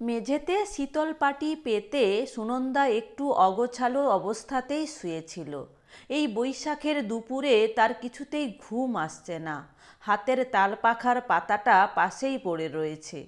মেঝেতে শীতল পাটি পেতে সুনন্দা একটু অগোছালো অবস্থাতেই শুয়েছিল। এই বৈশাখের দুপুরে তার কিছুতেই ঘুম আসছে না। হাতের তালপাখার পাতাটা পাশেই পড়ে রয়েছে।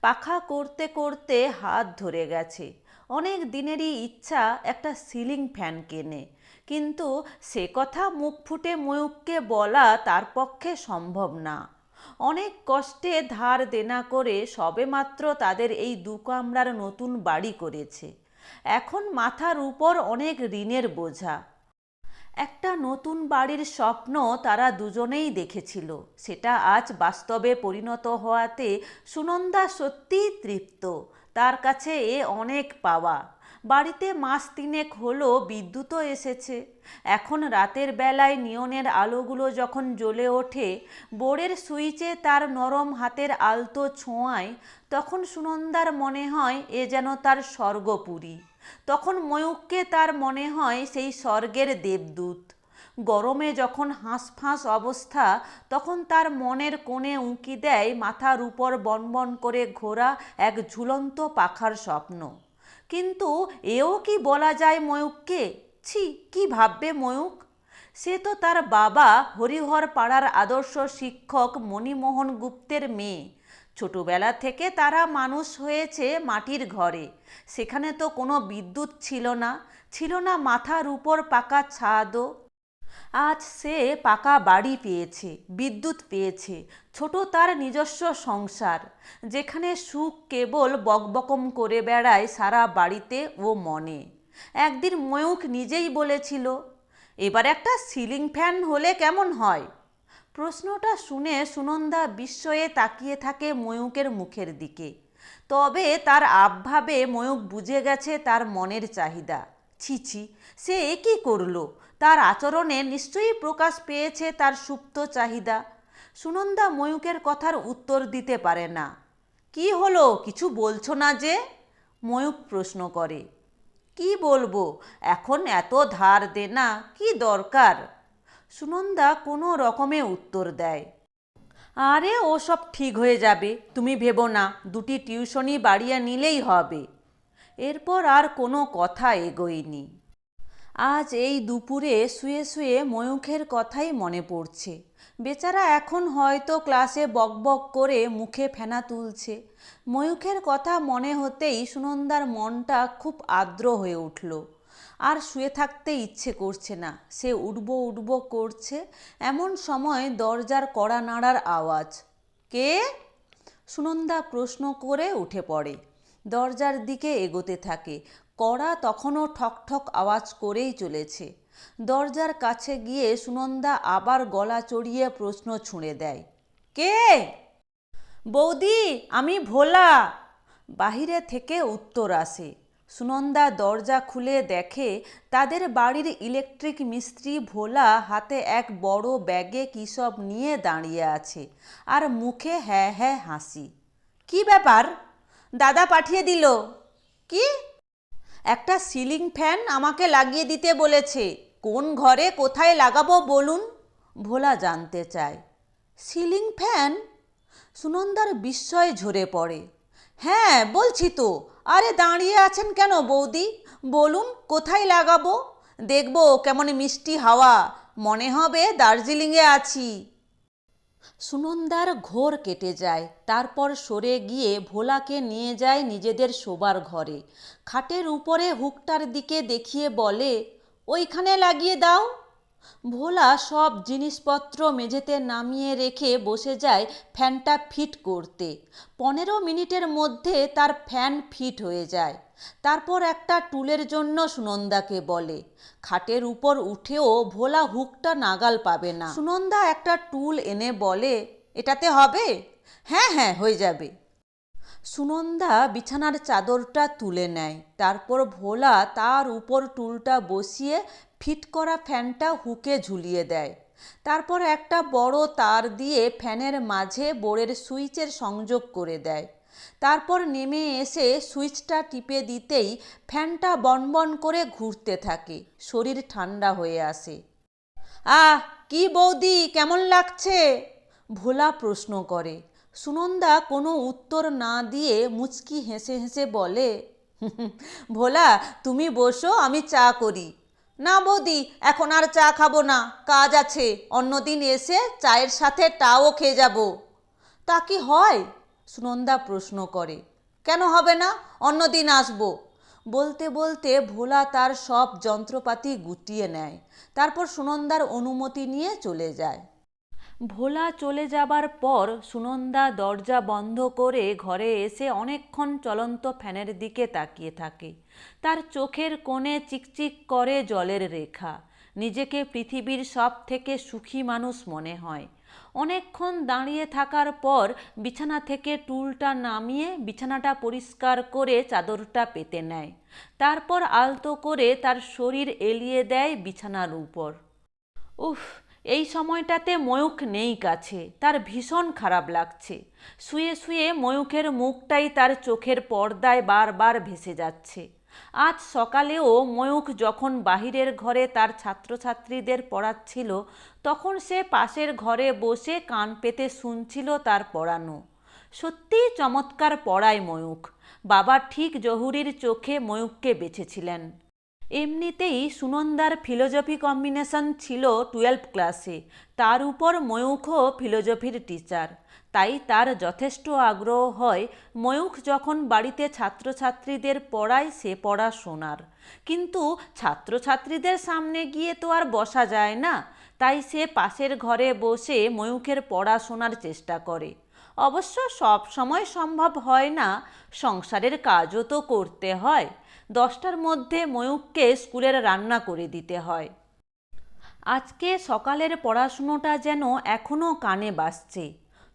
পাখা করতে করতে হাত ধরে গেছে। অনেক দিনেরই ইচ্ছা একটা সিলিং ফ্যান কেনে। কিন্তু সে কথা মুখ ফুটে ময়ূককে বলা তার পক্ষে সম্ভব না। অনেক কষ্টে ধার দেনা করে সবেমাত্র তাদের এই দু কামরার নতুন বাড়ি করেছে। এখন মাথার উপর অনেক ঋণের বোঝা। একটা নতুন বাড়ির স্বপ্ন তারা দুজনেই দেখেছিল। সেটা আজ বাস্তবে পরিণত হওয়াতে সুনন্দা সত্যিই তৃপ্ত। তার কাছে এ অনেক পাওয়া। বাড়িতে মাস তিনেক হলো বিদ্যুৎও এসেছে। এখন রাতের বেলায় নিয়নের আলোগুলো যখন জ্বলে ওঠে বোর্ডের সুইচে তার নরম হাতের আলতো ছোঁয়ায়, তখন সুনন্দার মনে হয় এ যেন তার স্বর্গপুরী। তখন ময়ূককে তার মনে হয় সেই স্বর্গের দেবদূত। গরমে যখন হাঁসফাঁস অবস্থা, তখন তার মনের কোণে উঁকি দেয় মাথার উপর বনবন করে ঘোরা এক ঝুলন্ত পাখার স্বপ্ন। কিন্তু এও কি বলা যায় ময়ূককে? ছি, কি ভাববে ময়ূক? সে তো তার বাবা হরিহর পাড়ার আদর্শ শিক্ষক মণিমোহন গুপ্তের মেয়ে। ছোটবেলা থেকে তারা মানুষ হয়েছে মাটির ঘরে। সেখানে তো কোনো বিদ্যুৎ ছিল না। ছিল না মাথার উপর পাকা ছাদও। আজ সে পাকা বাড়ি পেয়েছে, বিদ্যুৎ পেয়েছে, ছোট তার নিজস্ব সংসার, যেখানে সুখ কেবল বকবকম করে বেড়ায় সারা বাড়িতে ও মনে। একদিন ময়ূখ নিজেই বলেছিল, এবার একটা সিলিং ফ্যান হলে কেমন হয়? প্রশ্নটা শুনে সুনন্দা বিস্ময়ে তাকিয়ে থাকে ময়ূকের মুখের দিকে। তবে তার আবভাবে ময়ূক বুঝে গেছে তার মনের চাহিদা। ছি ছি, সে এ কী করল? তার আচরণে নিশ্চয়ই প্রকাশ পেয়েছে তার সুপ্ত চাহিদা। সুনন্দা ময়ূকের কথার উত্তর দিতে পারে না। কি হলো? কিছু বলছো না যে? ময়ূক প্রশ্ন করে। কি বলব? এখন এত ধার দে না কি দরকার? সুনন্দা কোনো রকমে উত্তর দেয়। আরে ও সব ঠিক হয়ে যাবে। তুমি ভেবো না, দুটি টিউশনি বাড়িয়ে নিলেই হবে। এরপর আর কোনো কথা এগোয়নি। আজ এই দুপুরে শুয়ে শুয়ে ময়ূখের কথাই মনে পড়ছে। বেচারা এখন হয়তো ক্লাসে বকবক করে মুখে ফেনা তুলছে। ময়ূখের কথা মনে হতেই সুনন্দার মনটা খুব আর্দ্র হয়ে উঠল। আর শুয়ে থাকতে ইচ্ছে করছে না। সে উঠবো উঠবো করছে। এমন সময় দরজার কড়া নাড়ার আওয়াজ। কে? সুনন্দা প্রশ্ন করে উঠে পড়ে। দরজার দিকে এগোতে থাকে। কড়া তখনও ঠকঠক আওয়াজ করেই চলেছে। দরজার কাছে গিয়ে সুনন্দা আবার গলা চড়িয়ে প্রশ্ন ছুঁড়ে দেয়, কে? বৌদি, আমি ভোলা। বাহিরে থেকে উত্তর আসে। সুনন্দা দরজা খুলে দেখে তাদের বাড়ির ইলেকট্রিক মিস্ত্রি ভোলা হাতে এক বড় ব্যাগে কী সব নিয়ে দাঁড়িয়ে আছে আর মুখে হ্যাঁ হ্যাঁ হাসি। কি ব্যাপার? দাদা পাঠিয়ে দিল। কি? একটা সিলিং ফ্যান আমাকে লাগিয়ে দিতে বলেছে। কোন ঘরে কোথায় লাগাবো বলুন? ভোলা জানতে চায়। Ceiling fan? সুনন্দার বিস্ময় ঝরে পড়ে। হ্যাঁ বলছি তো, আরে দাঁড়িয়ে আছেন কেন বৌদি? বলুন, কোথায় লাগাবো? দেখব কেমন মিষ্টি হাওয়া। মনে হবে দার্জিলিংয়ে আছি। সুনন্দার ঘোর কেটে যায়, তারপর সরে গিয়ে ভোলাকে নিয়ে যায় নিজেদের শোবার ঘরে। খাটের উপরে হুকটার দিকে দেখিয়ে বলে, ওইখানে লাগিয়ে দাও। ভোলা সব জিনিসপত্র মেঝেতে নামিয়ে রেখে বসে যায় ফ্যানটা ফিট করতে। পনেরো মিনিটের মধ্যে তার ফ্যান ফিট হয়ে যায়। তারপর একটা টুলের জন্য সুনন্দাকে বলে। খাটের উপর উঠেও ভোলা হুকটা নাগাল পাবে না। সুনন্দা একটা টুল এনে বলে, এটাতে হবে? হ্যাঁ হ্যাঁ হয়ে যাবে। সুনন্দা বিছানার চাদরটা তুলে নেয়। তারপর ভোলা তার উপর টুলটা বসিয়ে ফিট করা ফ্যানটা হুকে ঝুলিয়ে দেয়। তারপর একটা বড় তার দিয়ে ফ্যানের মাঝে বোর্ডের সুইচের সংযোগ করে দেয়। তারপর নেমে এসে সুইচটা টিপে দিতেই ফ্যানটা বনবন করে ঘুরতে থাকে। শরীর ঠান্ডা হয়ে আসে। আহ, কি বৌদি, কেমন লাগছে? ভোলা প্রশ্ন করে। সুনন্দা কোনো উত্তর না দিয়ে মুচকি হেসে হেসে বলে ভোলা, তুমি বসো, আমি চা করি। না বৌদি, এখন আর চা খাব না, কাজ আছে, অন্যদিন এসে চায়ের সাথে টাও খেয়ে যাব। তা কি হয়? সুনন্দা প্রশ্ন করে, কেন হবে না? অন্যদিন আসব। বলতে বলতে ভোলা তার সব যন্ত্রপাতি গুটিয়ে নেয়। তারপর সুনন্দার অনুমতি নিয়ে চলে যায়। ভোলা চলে যাবার পর সুনন্দা দরজা বন্ধ করে ঘরে এসে অনেকক্ষণ চলন্ত ফ্যানের দিকে তাকিয়ে থাকে। তার চোখের কোণে চিকচিক করে জলের রেখা। নিজেকে পৃথিবীর সব থেকে সুখী মানুষ মনে হয়। অনেকক্ষণ দাঁড়িয়ে থাকার পর বিছানা থেকে টুলটা নামিয়ে বিছানাটা পরিষ্কার করে চাদরটা পেতে নেয়। তারপর আলতো করে তার শরীর এলিয়ে দেয় বিছানার উপর। উফ, এই সময়টাতে ময়ূখ নেই কাছে, তার ভীষণ খারাপ লাগছে। শুয়ে শুয়ে ময়ূখের মুখটাই তার চোখের পর্দায় বারবার ভেসে যাচ্ছে। আজ সকালেও ময়ূখ যখন বাহিরের ঘরে তার ছাত্রছাত্রীদের পড়াচ্ছিল, তখন সে পাশের ঘরে বসে কান পেতে শুনছিল তার পড়ানো। সত্যিই চমৎকার পড়ায় ময়ূখ। বাবা ঠিক জহুরির চোখে ময়ূখকে বেছেছিলেন। এমনিতেই সুনন্দার ফিলোজফি কম্বিনেশন ছিল টুয়েলভ ক্লাসে। তার উপর ময়ূখও ফিলোজফির টিচার। তাই তার যথেষ্ট আগ্রহ হয় ময়ূখ যখন বাড়িতে ছাত্রছাত্রীদের পড়ায় সে পড়া শোনার। কিন্তু ছাত্রছাত্রীদের সামনে গিয়ে তো আর বসা যায় না। তাই সে পাশের ঘরে বসে ময়ূখের পড়া শোনার চেষ্টা করে। অবশ্য সব সময় সম্ভব হয় না, সংসারের কাজও তো করতে হয়। দশটার মধ্যে ময়ূককে স্কুলের রান্না করে দিতে হয়। আজকে সকালের পড়াশুনোটা যেন এখনও কানে বাসছে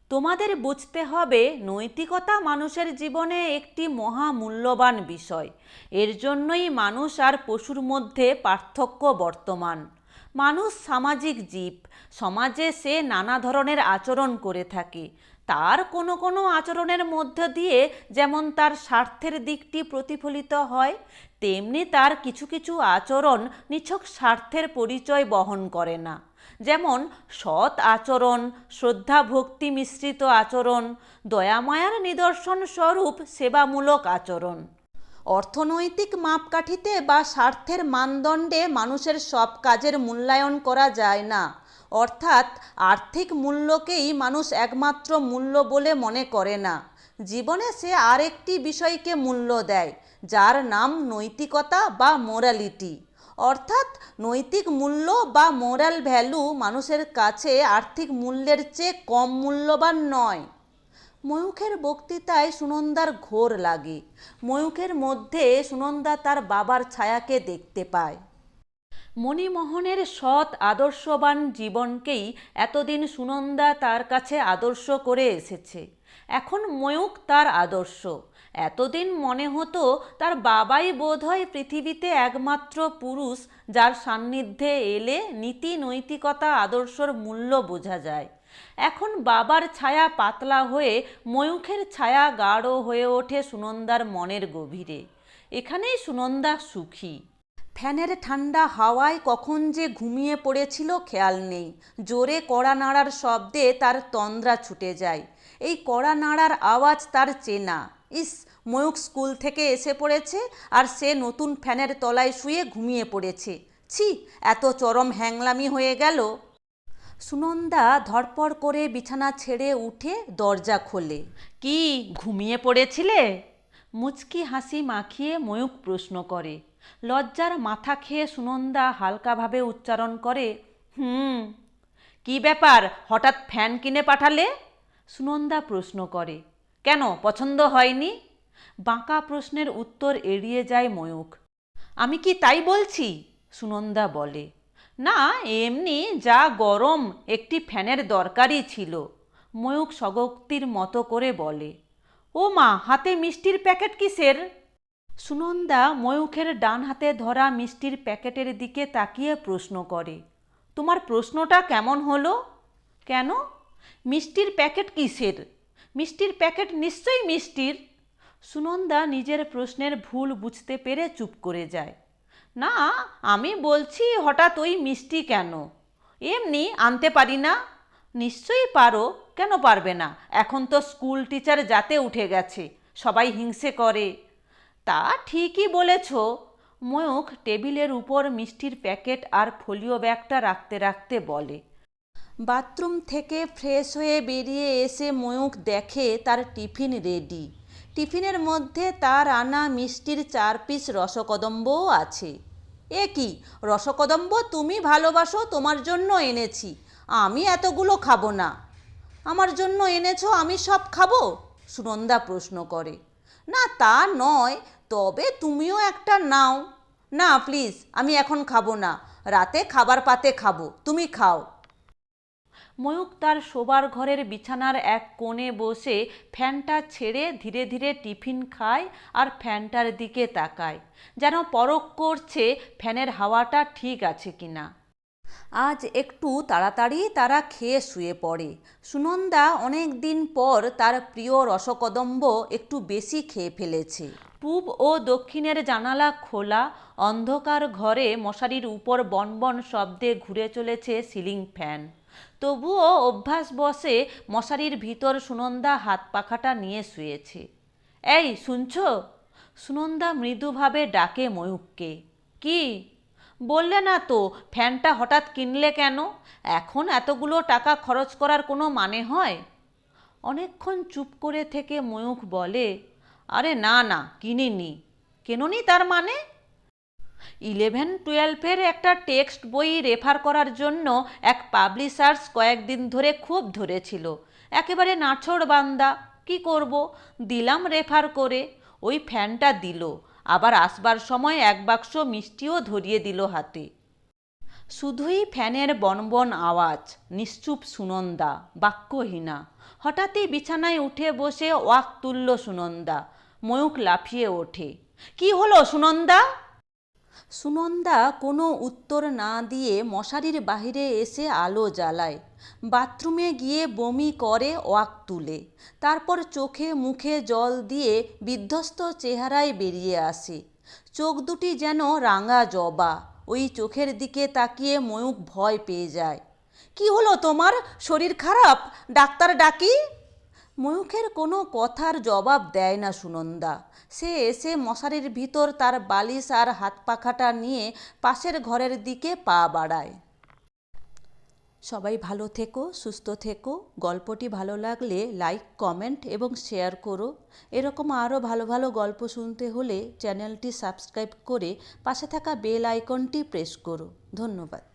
তোমাদের বুঝতে হবে, নৈতিকতা মানুষের জীবনে একটি মহামূল্যবান বিষয়। এর জন্যই মানুষ আর পশুর মধ্যে পার্থক্য বর্তমান। মানুষ সামাজিক জীব। সমাজে সে নানা ধরনের আচরণ করে থাকে। তার কোনো কোনো আচরণের মধ্য দিয়ে যেমন তার স্বার্থের দিকটি প্রতিফলিত হয়, তেমনি তার কিছু কিছু আচরণ নিছক স্বার্থের পরিচয় বহন করে না। যেমন সৎ আচরণ, শ্রদ্ধা ভক্তি মিশ্রিত আচরণ দয়ামায়ার নিদর্শন স্বরূপ সেবামূলক আচরণ। অর্থনৈতিক মাপকাঠিতে বা স্বার্থের মানদণ্ডে মানুষের সব কাজের মূল্যায়ন করা যায় না। অর্থাৎ আর্থিক মূল্যকেই মানুষ একমাত্র মূল্য বলে মনে করে না। জীবনে সে আরেকটি বিষয়কে মূল্য দেয়, যার নাম নৈতিকতা বা মোরালিটি। অর্থাৎ নৈতিক মূল্য বা মোরাল ভ্যালু মানুষের কাছে আর্থিক মূল্যের চেয়ে কম মূল্যবান নয়। ময়ূখের বক্তৃতায় সুনন্দার ঘোর লাগে। ময়ূখের মধ্যে সুনন্দা তার বাবার ছায়াকে দেখতে পায়। মণিমোহনের সৎ, আদর্শবান জীবনকেই এতদিন সুনন্দা তার কাছে আদর্শ করে এসেছে। এখন ময়ূক তার আদর্শ। এতদিন মনে হতো তার বাবাই বোধহয় পৃথিবীতে একমাত্র পুরুষ, যার সান্নিধ্যে এলে নীতি নৈতিকতা আদর্শর মূল্য বোঝা যায়। এখন বাবার ছায়া পাতলা হয়ে ময়ূখের ছায়া গাঢ় হয়ে ওঠে সুনন্দার মনের গভীরে। এখানেই সুনন্দা সুখী। ফ্যানের ঠান্ডা হাওয়ায় কখন যে ঘুমিয়ে পড়েছিল খেয়াল নেই। জোরে কড়া নাড়ার শব্দে তার তন্দ্রা ছুটে যায়। এই কড়া নাড়ার আওয়াজ তার চেনা। ইস ময়ূক স্কুল থেকে এসে পড়েছে আর সে নতুন ফ্যানের তলায় শুয়ে ঘুমিয়ে পড়েছে। ছি, এত চরম হ্যাংলামি হয়ে গেল। সুনন্দা ধরপড় করে বিছানা ছেড়ে উঠে দরজা খোলে। কি, ঘুমিয়ে পড়েছিলে? মুচকি হাসি মাখিয়ে ময়ূক প্রশ্ন করে। লজ্জার মাথা খেয়ে সুনন্দা হালকাভাবে উচ্চারণ করে, হুম, কি ব্যাপার? হঠাৎ ফ্যান কিনে পাঠালে? সুনন্দা প্রশ্ন করে, কেন? পছন্দ হয়নি? বাঁকা প্রশ্নের উত্তর এড়িয়ে যায় ময়ূক আমি কি তাই বলছি? সুনন্দা বলে, না, এমনি যা গরম, একটি ফ্যানের দরকারই ছিল। ময়ূক সগক্তির মতো করে বলে, ও মা, হাতে মিষ্টির প্যাকেট কিসের? সুনন্দা ময়ূখের ডান হাতে ধরা মিষ্টির প্যাকেটের দিকে তাকিয়ে প্রশ্ন করে, তোমার প্রশ্নটা কেমন হলো? কেন? মিষ্টির প্যাকেট কিসের? মিষ্টির প্যাকেট নিশ্চয়ই মিষ্টির? সুনন্দা নিজের প্রশ্নের ভুল বুঝতে পেরে চুপ করে যায়। না, আমি বলছি হঠাৎ ওই মিষ্টি কেন? এমনি আনতে পারি না? নিশ্চয়ই পারো, কেন পারবে না? এখন তো স্কুল টিচার যাতে উঠে গেছে, সবাই হিংসে করে। তা ঠিকই বলেছ। ময়ূখ টেবিলের উপর মিষ্টির প্যাকেট আর ফোলিও ব্যাগটা রাখতে রাখতে বলে। বাথরুম থেকে ফ্রেশ হয়ে বেরিয়ে এসে ময়ূখ দেখে তার টিফিন রেডি। টিফিনের মধ্যে তার আনা মিষ্টির চার পিস রসকদম্বও আছে। এ কি, রসকদম্ব তুমি ভালোবাসো, তোমার জন্য এনেছি। আমি এতগুলো খাব না। আমার জন্য এনেছো, আমি সব খাব? সুনন্দা প্রশ্ন করে। না তা নয় তবে তুমিও একটা নাও। না প্লিজ আমি এখন খাব না। রাতে খাবার পাতে খাব। তুমি খাও। ময়ূক তার শোবার ঘরের বিছানার এক কোণে বসে ফ্যানটা ছেড়ে ধীরে ধীরে টিফিন খায় আর ফ্যানটার দিকে তাকায়, যেন পরখ করছে ফ্যানের হাওয়াটা ঠিক আছে কিনা। আজ একটু তাড়াতাড়ি তারা খেয়ে শুয়ে পড়ে। সুনন্দা অনেক দিন পর তার প্রিয় রসকদম্ব একটু বেশি খেয়ে ফেলেছে। পূব ও দক্ষিণের জানালা খোলা, অন্ধকার ঘরে মশারির উপর বনবন শব্দে ঘুরে চলেছে সিলিং ফ্যান। তবুও অভ্যাস বসে মশারির ভিতর সুনন্দা হাত পাখাটা নিয়ে শুয়েছে। এই, শুনছ? সুনন্দা মৃদুভাবে ডাকে ময়ূককে কি? বললে না তো, ফ্যানটা হঠাৎ কিনলে কেন? এখন এতগুলো টাকা খরচ করার কোনো মানে হয়? অনেকক্ষণ চুপ করে থেকে ময়ূখ বলে, আরে না না, কিনিনি। কেননি তার মানে? ইলেভেন টুয়েলভের একটা টেক্সট বই রেফার করার জন্য এক পাবলিশার্স কয়েকদিন ধরে খুব ধরেছিল। একেবারে নাছড় বান্দা, কি করব? দিলাম রেফার করে, ওই ফ্যানটা দিল। আবার আসবার সময় এক বাক্স মিষ্টিও ধরিয়ে দিল হাতে। শুধুই ফ্যানের বনবন আওয়াজ, নিশ্চুপ সুনন্দা, বাক্যহীনা। হঠাৎই বিছানায় উঠে বসে ওয়াক তুলল সুনন্দা ময়ূক লাফিয়ে ওঠে। কি হলো সুনন্দা? সুনন্দা কোনো উত্তর না দিয়ে মশারির বাহিরে এসে আলো জ্বালায়। বাথরুমে গিয়ে বমি করে ওয়াক তুলে। তারপর চোখে মুখে জল দিয়ে বিধ্বস্ত চেহারায় বেরিয়ে আসে। চোখ দুটি যেন রাঙা জবা। ওই চোখের দিকে তাকিয়ে ময়ূক ভয় পেয়ে যায়। কি হলো তোমার? শরীর খারাপ? ডাক্তার ডাকি? ময়ূখের কোনো কথার জবাব দেয় না সুনন্দা। সে এসে মশারির ভিতর তার বালিশ আর হাত পাখাটা নিয়ে পাশের ঘরের দিকে পা বাড়ায়। সবাই ভালো থেকো, সুস্থ থেকো। গল্পটি ভালো লাগলে লাইক, কমেন্ট এবং শেয়ার করো। এরকম আরও ভালো ভালো গল্প শুনতে হলে চ্যানেলটি সাবস্ক্রাইব করে পাশে থাকা বেল আইকনটি প্রেস করো। ধন্যবাদ।